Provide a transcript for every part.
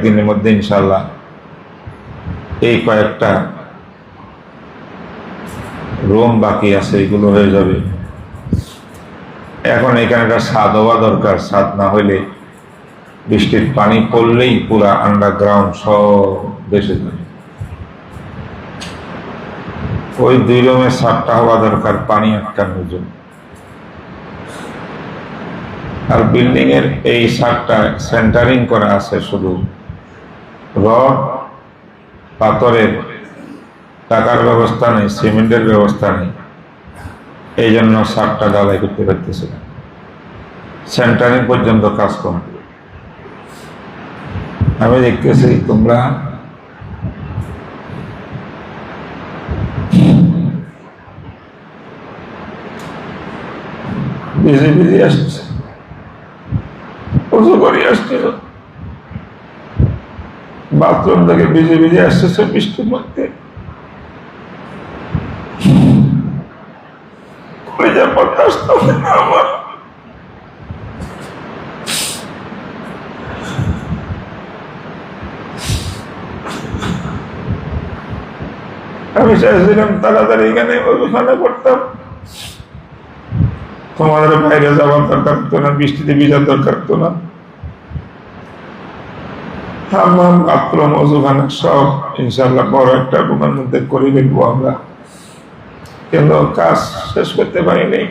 কয়েকদিনের মধ্যে ইনশাল্লাহ এই কয়েকটা রুম বাকি আছে, এগুলো হয়ে যাবে। এখন এখানে একটা ছাদ হওয়া দরকার ছাদ না হইলে বৃষ্টির পানি পড়লেই পুরা আন্ডারগ্রাউন্ড সব বেসে যাবে ওই দুই রুমের ছাদটা হওয়া দরকার, পানি আটকানোর জন্য। আর বিল্ডিং এর এই ছাদটা সেন্টারিং করা আছে শুধু। রড পাথরের টাকার ব্যবস্থা নেই, সিমেন্টের ব্যবস্থা নেই। এই জন্য সারটা ঢালাই করতে পারতেছে না। সেন্টারিং পর্যন্ত কাজ কম আমি দেখতেছি তোমরা বিজি বিজি আসতেছে। করে আসছিল বাথরুম থেকে ভিজে ভিজে আসতেছে বৃষ্টির মধ্যে। আমি চাইছিলাম তাড়াতাড়ি এখানে ওখানে করতাম। তোমাদের বাইরে যাওয়ার দরকার হতো না, বৃষ্টিতে ভিজার দরকার হতো না। সব ইনশাল্লাহ বড় একটা মধ্যে করে ফেলব আমরা। কিন্তু কাজ শেষ করতে পারিনি?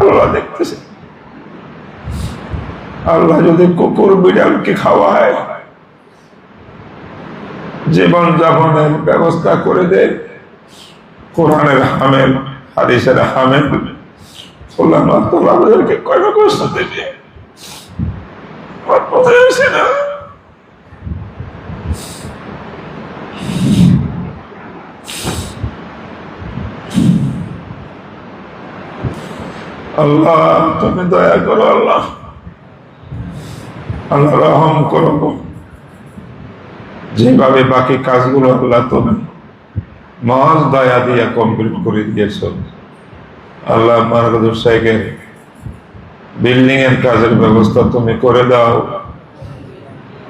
আল্লাহ দেখতেছে। আল্লাহ যদি কুকুর, বিড়ালকে খাওয়ায় জীবন যাপনের ব্যবস্থা করে দেয় কোরআনের হামেল হাদিসের হামেল আল্লাহ, তুমি দয়া করো আল্লাহ। আল্লাহ রহম করো। যেভাবে বাকি কাজগুলো আল্লাহ তুমি মহাজ দয়া দিয়া কমপ্লিট করে দিয়েছ। আল্লাহ মাহবুদুর সাহেবের বিল্ডিং এর কাজের ব্যবস্থা তুমি করে দাও।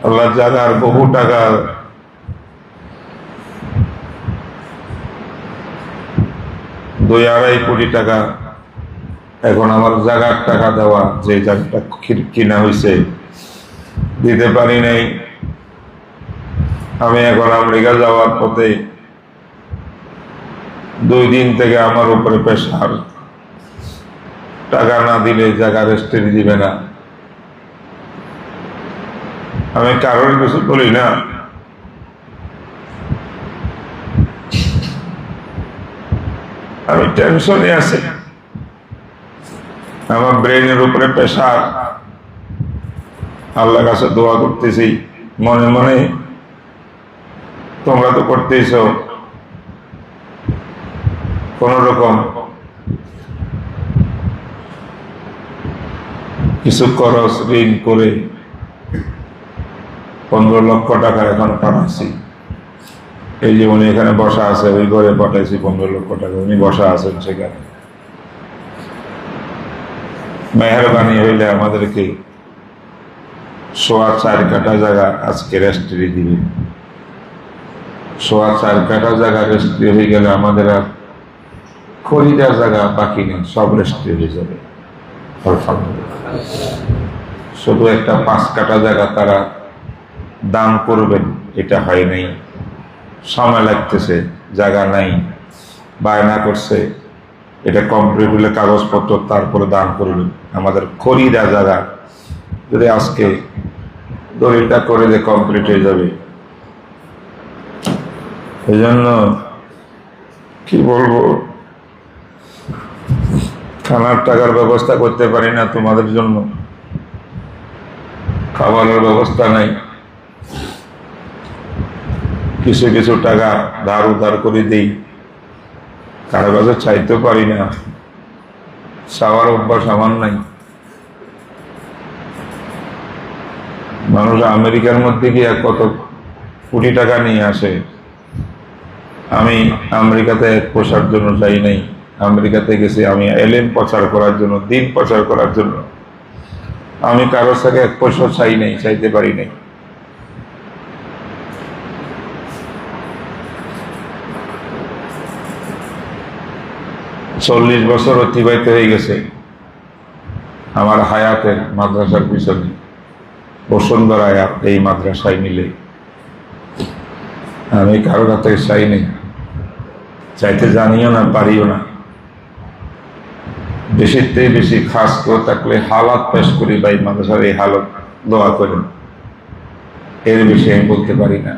আল্লাহ জাগার বহু টাকা দুই আড়াই কোটি টাকা এখন আমার জাগার টাকা দেওয়া, যে জায়গাটা কিনা হয়েছে দিতে পারি নাই। আমি এখন আমেরিকা যাওয়ার পথে দুই দিন থেকে আমার উপরে প্রেশার। টাকা না দিলে জায়গা রেস্টেরি দিবে না। আমি কারোর কিছু বলি না। আমি টেনশনে আছি। আমার ব্রেনের উপরে প্রেশার। আল্লাহর কাছে দোয়া করতেছি। মনে মনে তোমরা তো করতেইছ। কোন রকম। কিছু খরচ, ঋণ করে পনেরো লক্ষ টাকা এখন পাঠাচ্ছি এই যে উনি এখানে বসা আছে, ওই ঘরে পাঠাইছি পনেরো লক্ষ টাকা। উনি বসা আছেন সেখানে। মেহরবানি হইলে আমাদেরকে সোয়া চার কাটা জায়গা আজকে রেস্ট্রি দিবে সোয়া চার কাটা জায়গা রেস্ট্রি হয়ে গেলে আমাদের আর খরিদার জায়গা বাকি নেই, সব রেস্ট্রি হয়ে যাবে। শুধু একটা পাঁচ কাটা জায়গা তারা দান করবেন, এটা হয় নাই। সময় লাগতেছে, জায়গা নাই। বায়না করছে, এটা কমপ্লিট হলে কাগজপত্র তারপরে দান করবেন। আমাদের খরিদা জায়গা, যদি আজকে দলিলটা করে যে কমপ্লিট হয়ে যাবে। এই জন্য কি বলব? খানার টাকার ব্যবস্থা করতে পারি না তোমাদের জন্য। খাবারের ব্যবস্থা নাই। কিছু কিছু টাকা ধার উধার করে দিই। কারও কাছে চাইতে পারি না। চাওয়ার অভ্যাস আমার নাই। মানুষ আমেরিকার মধ্যে গিয়ে কত কোটি টাকা নিয়ে আসে। আমি আমেরিকাতে এক পয়সার জন্য যাই নাই। আমেরিকাতে গেছি আমি এলেন প্রচার করার জন্য, দিন প্রচার করার জন্য। আমি কারোর সাথে এক পয়সা চাই নাই, চাইতে পারি নাই। চল্লিশ বছর অতিবাহিত হয়ে গেছে আমার হায়াতের মাদ্রাসার পিছনে। বসুন্ধরা আয়াত এই মাদ্রাসায় মিলে। আমি কারোর হাতে চাই নেই। চাইতে জানিও না, পারিও না। বেশির থেকে বেশি খাস করে থাকলে হালাত পেশ করি ভাই, মাদ্রাসার এই হালত দোয়া করেন। এর বেশি আমি বলতে পারি না।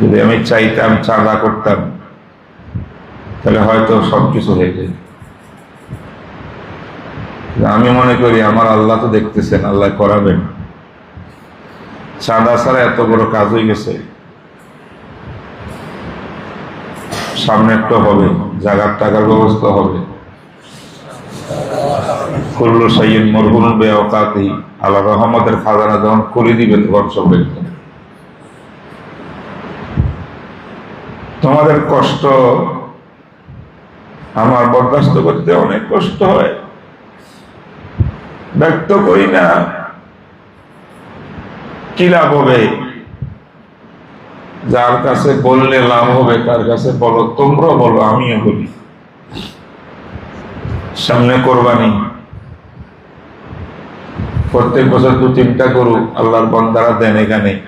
যদি আমি চাইতাম, চাঁদা করতাম, তাহলে হয়তো সব কিছু হয়ে যায় আমি মনে করি আমার আল্লাহ তো দেখতেছেন, আল্লাহ করাবেন। চাঁদা ছাড়া এত বড় কাজ হয়ে গেছে। সামনে একটা হবে জাগার টাকার ব্যবস্থা হবে। করল সাইয়ের মরহুম বেওকাতেই আল্লাহ রহমতের খাজানা যখন করে দিবে তখন সব তোমাদের কষ্ট আমার বরদাস্ত করতে অনেক কষ্ট হয়। ব্যক্ত করি না। কি লাভ হবে? যার কাছে বললে লাভ হবে, তার কাছে বলো তোমরা বলো, আমিও বলি। সামনে কোরবানি। প্রত্যেক বছর দু তিনটা গরু আল্লাহর বন্দারা দেন এখানে।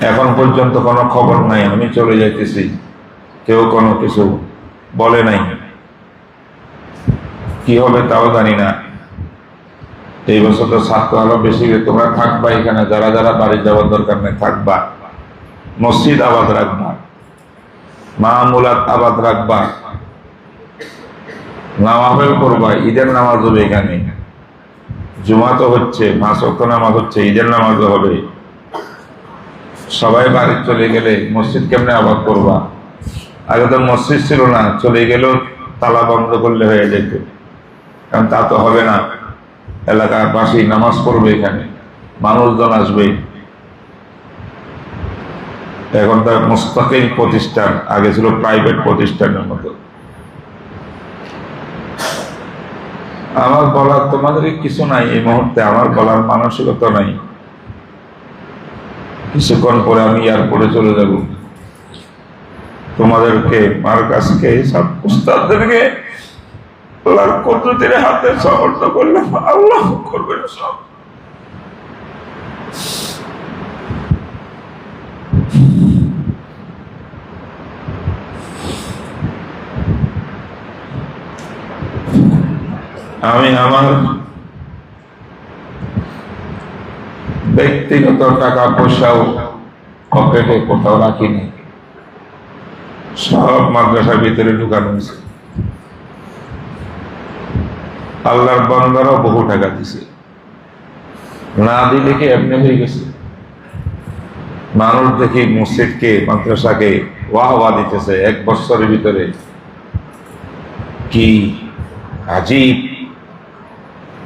এখন পর্যন্ত কোনো খবর নাই, আমি চলে যাইতেছি। কেউ কোনো কিছু বলে নাই। কি হবে তাও জানি না। এই বছর তো ছাত্র আরও বেশি তোমরা থাকবা এখানে, যারা যারা বাড়ি যাওয়ার দরকার নেই, থাকবা। মসজিদ আবাদ রাখবা। মামুলাত আবাদ রাখবা। নামাজের করবা ঈদের নামাজ হবে এখানে। জুমা তো হচ্ছে পাঁচ অক্ট নামাজ হচ্ছে, ঈদের নামাজও হবে। সবাই বাড়ি চলে গেলে মসজিদ কেমনে আবাদ করবা? আগে তো মসজিদ ছিল না, চলে গেলেও তালা বন্ধ করলে হয়ে যেত। কারণ তা তো হবে না। এলাকার পাশেই নামাজ পড়বে এখানে, মানুষজন আসবে। এখন তার মুস্তাকিল প্রতিষ্ঠান, আগে ছিল প্রাইভেট প্রতিষ্ঠানের মতো। আমার বলার তোমাদের কিছু নাই, এই মুহূর্তে আমার বলার মানসিকতা নাই। কিছুক্ষণ পরে আমি এয়ারপোর্টে চলে যাব। তোমাদেরকে মার কাছকে সব উস্তাদদেরকে আল্লাহর কুদরতের হাতে সমর্থ আল্লাহ সব। আমি আমার ব্যক্তিগত টাকা পয়সাও পকেটে কোথাও রাখিনি। সব মাদ্রাসার ভিতরে ঢুকানো হয়েছে। আল্লাহর বান্দারও বহু টাকা দিছে। না দিলে কি এমনি হয়ে গেছে? মানুষ দেখি মসজিদকে, মাদ্রাসাকে ওয়াহ ওয়া দিতেছে এক বছরের ভিতরে। কি আজীব।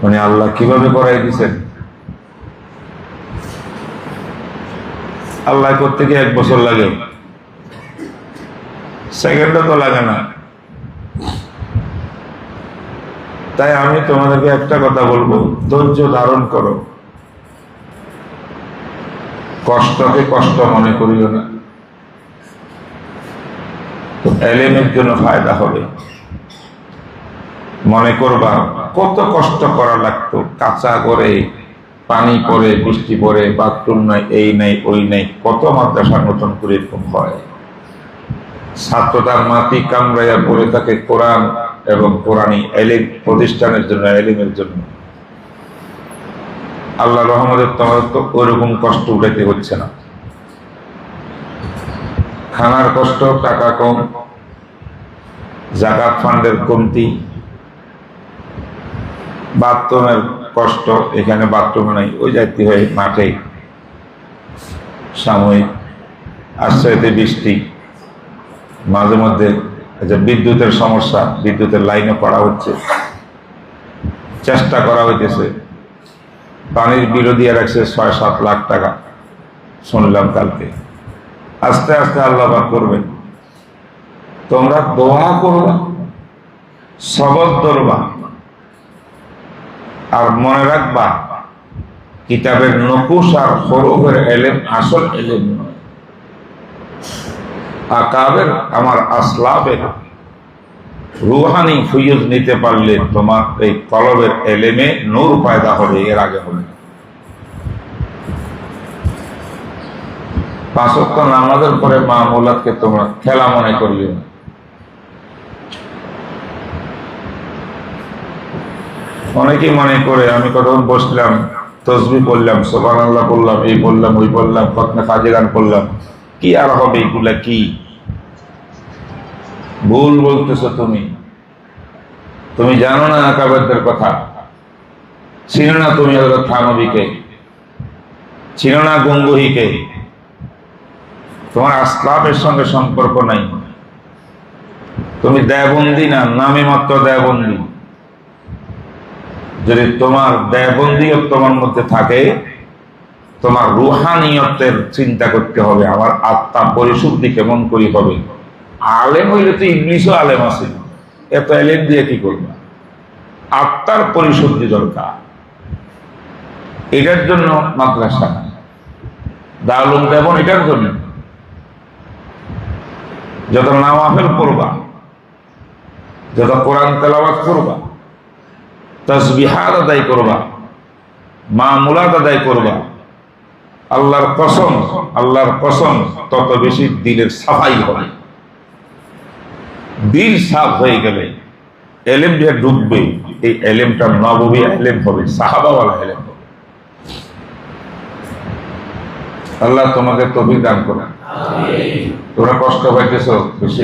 মানে আল্লাহ কীভাবে করাই দিছেন? আল্লাহ করতে গিয়ে এক বছর লাগে? সেকেন্ডও তো লাগে না। তাই আমি তোমাদেরকে একটা কথা বলব, ধৈর্য ধারণ করো। কষ্টকে কষ্ট মনে করিও না। এলেমের জন্য ফায়দা হবে। মনে করবা, কত কষ্ট করা লাগতো, কাঁচা করে পানি পড়ে, বৃষ্টি পরে বাথরুম নাই, এই নাই, ওই নাই, কত মাদ্রাসা নতুন করে এরকম হয়। ছাত্র তার মাটি কামড়াইয়া পড়ে থাকে, কোরআন এবং কোরআনী এলিম প্রতিষ্ঠানের জন্য, এলিমের জন্য। আল্লাহ রহমদের তোমাদের তো ওইরকম কষ্ট উঠাইতে হচ্ছে না। খানার কষ্ট, টাকা কম, জাকাত ফান্ডের কমতি, বাথরুমের কষ্ট, এখানে বাথরুম নাই, ওই যাইতে হয় মাঠে। সাময়িক, আশ্রয়তে বৃষ্টি, মাঝে মধ্যে যে বিদ্যুতের সমস্যা, বিদ্যুতের লাইনে পড়া হচ্ছে। চেষ্টা করা হইতেছে। পানির বিরো দিয়ে রাখছে ছয় সাত লাখ টাকা। শুনলাম কালকে। আস্তে আস্তে আল্লাহ পাক করবেন। তোমরা দোয়া করবা সবর ধরবা, আর মনে রাখবা, কিতাবের নকুশ আর হরফের এলেম আসল এলেম নয়। আকাবের আমার আসলাবের রুহানি ফুয়ুজ নিতে পারলে তোমার এই কলবের এলেমে নূর পায়দা হবে, এর আগে হবে না। পাঁচ ওয়াক্ত নামাজের পরে মা মোলাদকে তোমরা খেলা মনে করবে না অনেকেই মনে করে, আমি কতক্ষণ বসলাম, তসবি করলাম সোবান আল্লাহ করলাম এই বললাম ওই বললাম কতনা কাজে গান করলাম কি আর হবে এগুলা কি? ভুল বলতেছো তুমি। তুমি জানো না আকাবাদদের কথা? ছিল না তুমি হজরত থানবীকে? ছিল না গঙ্গুহিকে? তোমার আসলাফের সঙ্গে সম্পর্ক নাই। তুমি দেয়বন্দি না, নামে মাত্র দেয়বন্দি যদি তোমার দেয়বন্দিয়ত তোমার মধ্যে থাকে তোমার রুহানিয়তের চিন্তা করতে হবে, আমার আত্মা পরিশুদ্ধি কেমন করি হবে? আলেম হইলে তো ইংলিশও আলেম আছে। এত এলেম দিয়ে কি করবে? আত্মার পরিশুদ্ধি দরকার। এটার জন্য মাদ্রাসা। দারুল দেবন এটার জন্য। যত নামাফেল করবা যত কোরআন তেলাওয়াত করবা, তসবিহাত আদায় করবা মা মুলাদ আদায় করবা আল্লাহর কসম আল্লাহর কসম, তত বেশি দিলের সাফাই হবে দিল সাফ হয়ে গেলে এলেম যে ডুববে, এই এলেমটা নবী এলেম হবে, সাহাবাওয়ালা এলেম হবে। আল্লাহ তোমাকে তফিক দান করে তোমরা কষ্ট পাইতেছ বেশি।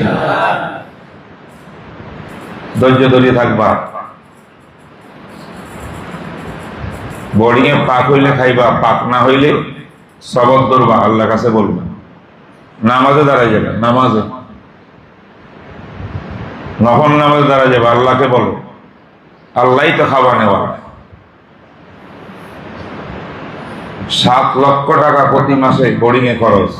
ধৈর্য ধরিয়ে থাকবা। বোর্ডিং এ পাক হইলে খাইবা, পাক না হইলে সবক ধরবা আল্লাহ কাছে বলবা। নামাজে দাঁড়াই যাবে, নামাজে। নফল নামাজে দাঁড়াই যাবে, আল্লাহকে বলো। আল্লাহই তো খাবার নেওয়া। সাত লক্ষ টাকা প্রতি মাসে বোর্ডিং এ খরচ।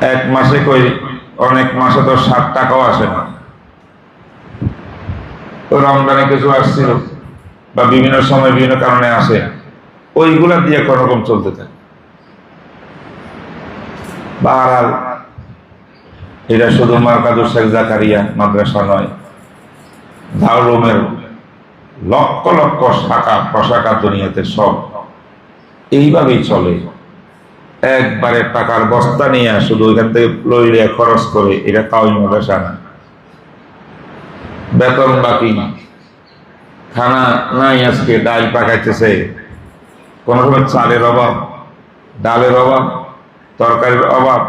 এক মাসে কই, অনেক মাসে তো ষাট টাকাও আসে না। তো রমজানে কিছু আসছিল? বা বিভিন্ন সময় বিভিন্ন কারণে আসে, ওইগুলা দিয়ে কোন রকম চলতে থাকে। বাহারাল, এটা শুধু মার্কাজুর শেখ জাকারিয়া মাদ্রাসা নয় দারুমের লক্ষ লক্ষ শাখা প্রশাখা দুনিয়াতে সব এইভাবেই চলে। একবারে টাকার বস্তা নিয়ে শুধু ওইখান থেকে লইলে খরচ করে, এটা তাও মাদ্রাসা না। বেতন বাকি খানা নাই আজকে, ডাল পাকাইতেছে। কোন সময় চালের অভাব, ডালের অভাব, তরকারির অভাব।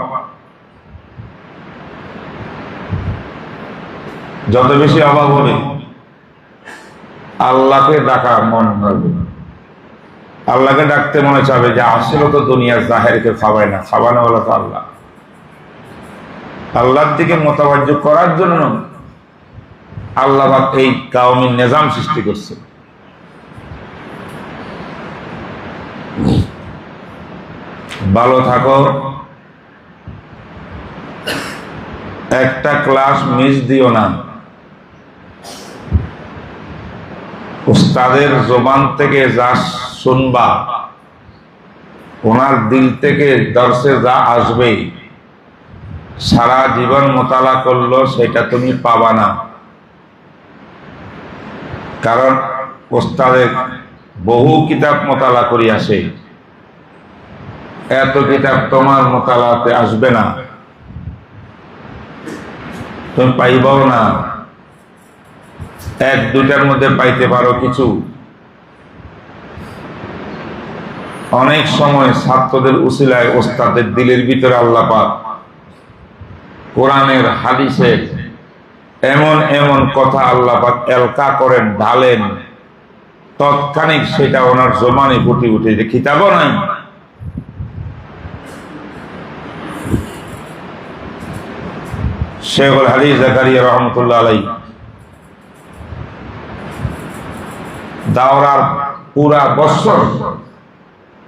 যত বেশি অভাব হবে, আল্লাহকে ডাকা মন হবে আল্লাহকে ডাকতে মনে চাবে যে, আসলে তো দুনিয়ার জাহেরকে খাওয়ায় না খাওয়ানো হলো তো আল্লাহ। আল্লাহর দিকে মোতাবাজ্য করার জন্য আল্লাহ পাক এই কাউমি নিজাম সৃষ্টি করছে। ভালো থাকো। একটা ক্লাস মিস দিও না। উস্তাদের জবান থেকে যা শুনবা, ওনার দিল থেকে দর্শে যা আসবে, সারা জীবন মোতালা করল, সেটা তুমি পাবা না। কারণ ওস্তাদের বহু কিতাব মোতালা করি আসে এত কিতাব তোমার মোতালাতে আসবে না। তুমি পাইবাও না। এক দুটার মধ্যে পাইতে পারো কিছু। অনেক সময় ছাত্রদের উসিলায় ওস্তাদের দিলের ভিতরে আল্লাহ পাক কোরআনের হাদিসের এমন এমন কথা আল্লাহ এলকা করেন ঢালেন। তৎক্ষণিক সেটা ওনার জমানে ফুটে উঠে যে খিতাবও নাই। শেখুল হাদিস জাকারিয়া রহমতুল্লাহ আলাই দাওরার পুরা বছর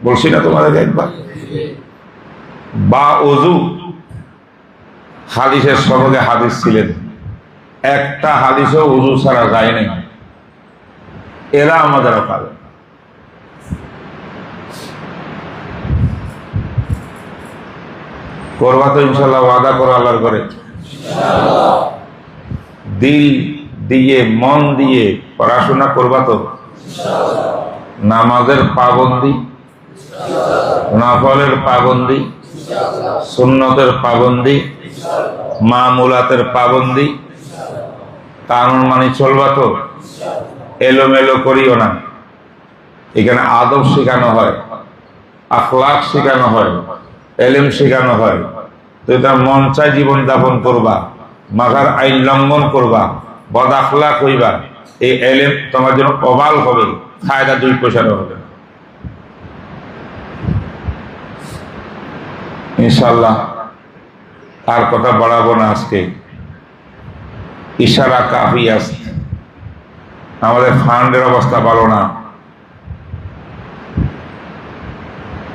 বলছি না তোমাদেরকে একবার। বা অজু হাদিসের সবকে হাদিস ছিলেন। একটা হাদিসও উজু ছাড়া যায় নাই। এরা আমাদের পাবে করবা তো ইনশাল্লাহ ওয়াদা করো আল্লাহর করে দিল দিয়ে, মন দিয়ে পড়াশোনা করবা তো। নামাজের পাবন্দি, নাফলের পাবন্দি, সুন্নতের পাবন্দি, মামুলাতের পাবন্দি কানুন মানি চলবা তো? এলোমেলো করিও না। এখানে আদব শেখানো হয় আখলাক শেখানো হয়, এলেম শেখানো হয়। তো এটা মন চাই জীবন যাপন করবা, মাথার আইন লঙ্ঘন করবা, বদ আখলাক হইবা। এই এলেম তোমার জন্য অবাল হবে, ফায়দা দুই পয়সারও হবে। ইনশাল্লাহ আর কথা বাড়াবো না আজকে। ইশারা কাফি আছে। আমাদের ফান্ডের অবস্থা ভালো না।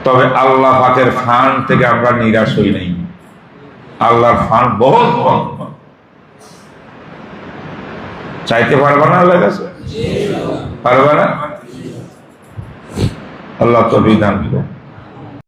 তবে আল্লাহ পাকের ফান্ড থেকে আমরা নিরাশ হই নাই। আল্লাহর ফান্ড বহুত চাইতে পারবে না আল্লাহ কাছে? পারবে না? আল্লাহ তো বিধান